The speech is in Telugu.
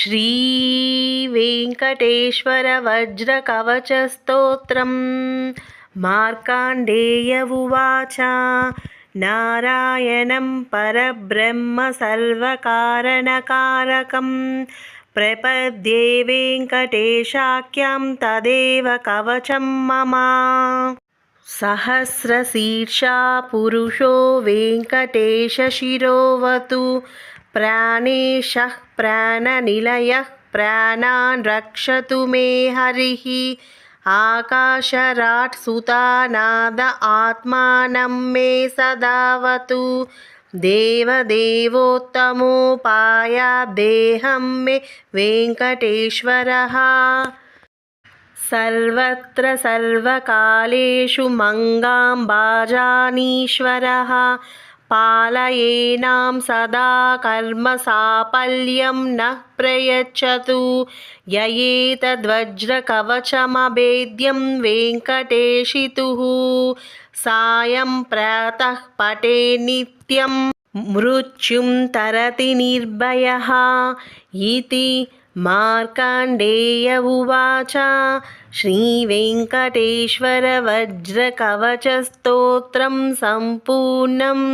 श्रीवेङ्कटेश्वरवज्रकवचस्तोत्रं मार्काण्डेय उवाच नारायणं परब्रह्म सर्वकारणकारकं प्रपद्ये वेङ्कटेशाख्यं तदेव कवचं मम सहस्रशीर्षा पुरुषो वेङ्कटेशशिरोवतु ప్రాణేష ప్రాణనిలయ ప్రాణాన్ రక్షతు మే హరి ఆకాశరాట్ సుతానాద ఆత్మానం మే సదావతు దేవదేవోత్తమోపాయ దేహం మే వెంకటేశ్వర సర్వత్ర సర్వకాలేషు మంగాంబాజానీశ్వర पालयेनां सदा कर्मसाफल्यं नः प्रयच्छतु ययेतद्वज्रकवचमभेद्यं वेङ्कटेशितुः सायं प्रातः पठे नित्यं मृत्युं तरति निर्भयः इति मार्काण्डेय उवाच श्रीवेङ्कटेश्वरवज्रकवचस्तोत्रं सम्पूर्णम्